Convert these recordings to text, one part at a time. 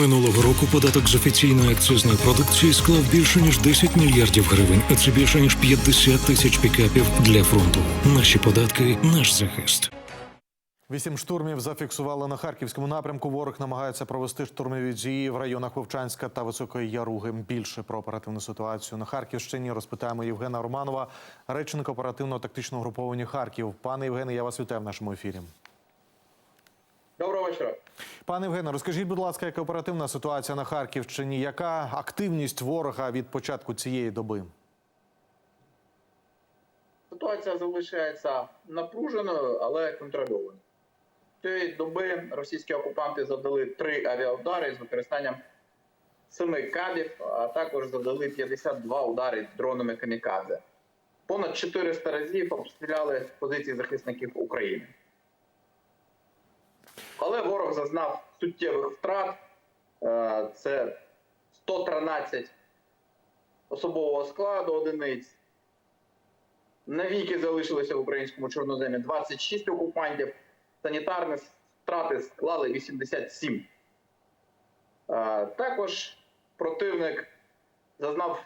Минулого року податок з офіційної акцизної продукції склав більше ніж 10 мільярдів гривень, а це більше ніж 50 тисяч пікапів для фронту. Наші податки, наш захист. Вісім штурмів зафіксували на харківському напрямку. Ворог намагається провести штурмові дії в районах Вовчанська та Високої Яруги. Більше про оперативну ситуацію на Харківщині розпитаємо Євгена Романова, речника оперативного тактичного груповання Харків. Пане Євгене, я вас вітаю в нашому ефірі. Доброго вечора. Пане Євгене, розкажіть, будь ласка, яка оперативна ситуація на Харківщині? Яка активність ворога від початку цієї доби? Ситуація залишається напруженою, але контрольованою. Цієї доби російські окупанти завдали три авіаудари з використанням семи кабів, а також завдали 52 удари дронами камікадзе. Понад 400 разів обстріляли позиції захисників України. Але ворог зазнав суттєвих втрат. Е, Це 113 особового складу одиниць. Навіки залишилося в українському чорноземі 26 окупантів. Санітарні втрати склали 87. Е, Також противник зазнав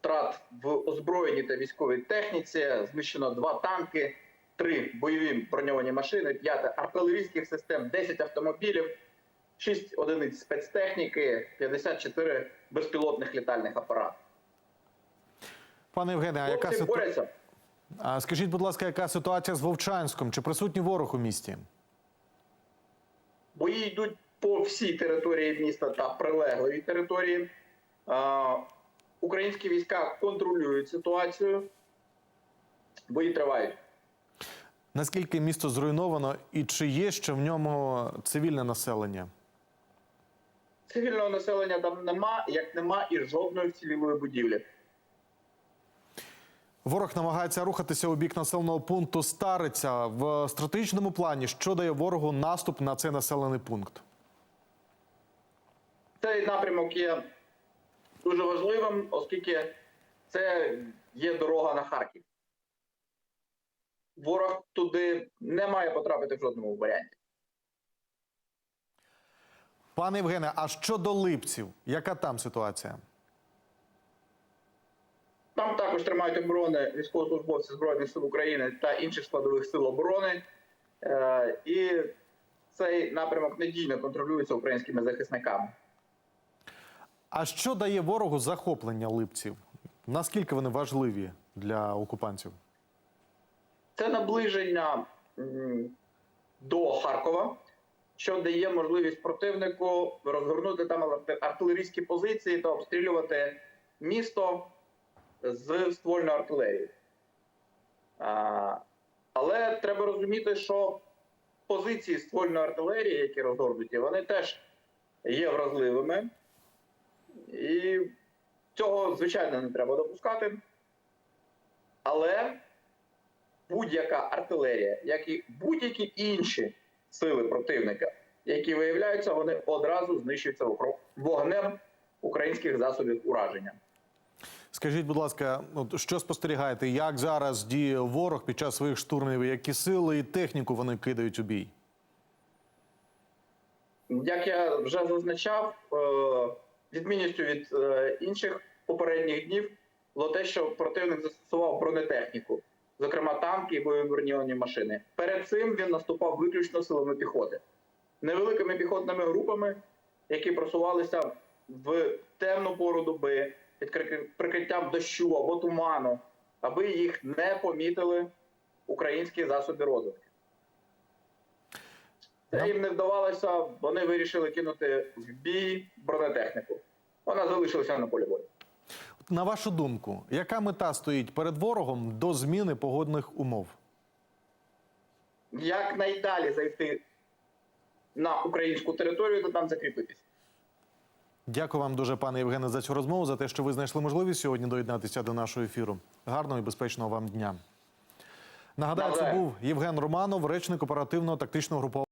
втрат в озброєнні та військовій техніці. Знищено два танки, три бойові броньовані машини, п'ять артилерійських систем, 10 автомобілів, 6 одиниць спецтехніки, 54 безпілотних літальних апаратів. Пане Євгене, а яка ситуація? А скажіть, будь ласка, яка ситуація з Вовчанськом? Чи присутній ворог у місті? Бої йдуть по всій території міста та прилеглої території. Е, Українські війська контролюють ситуацію. Бої тривають. Наскільки місто зруйновано і чи є ще в ньому цивільне населення? Цивільного населення там нема, як нема і жодної вцілілої будівлі. Ворог намагається рухатися у бік населеного пункту Стариця в стратегічному плані. Що дає ворогу наступ на цей населений пункт? Цей напрямок є дуже важливим, оскільки це є дорога на Харків. Ворог туди не має потрапити в жодному варіанті. Пане Євгене, а щодо липців, яка там ситуація? Там також тримають оборони військовослужбовці Збройних сил України та інших складових сил оборони. Е, І цей напрямок надійно контролюється українськими захисниками. А що дає ворогу захоплення липців? Наскільки вони важливі для окупантів? Це наближення до Харкова, що дає можливість противнику розгорнути там артилерійські позиції та обстрілювати місто з ствольної артилерії. Але треба розуміти, що позиції ствольної артилерії, які розгорнуті, вони теж є вразливими. І цього, звичайно, не треба допускати. Але будь-яка артилерія, як і будь-які інші сили противника, які виявляються, вони одразу знищуються вогнем українських засобів ураження. Скажіть, будь ласка, от що спостерігаєте, як зараз діє ворог під час своїх штурмів? Які сили і техніку вони кидають у бій? Як я вже зазначав, е, відмінністю від е, інших попередніх днів було те, що противник застосував бронетехніку, зокрема танки і броньовані машини. Перед цим він наступав виключно силами піхоти, невеликими піхотними групами, які просувалися в темну пору доби під прикриттям дощу або туману, аби їх не помітили українські засоби розвитку. Це їм не вдавалося, вони вирішили кинути в бій бронетехніку. Вона залишилася на полі бою. На вашу думку, яка мета стоїть перед ворогом до зміни погодних умов? Як найдалі зайти на українську територію та там закріпитись. Дякую вам дуже, пане Євгене, за цю розмову, за те, що ви знайшли можливість сьогодні доєднатися до нашого ефіру. Гарного і безпечного вам дня. Нагадаю, це був Євген Романов, речник оперативного тактичного групового.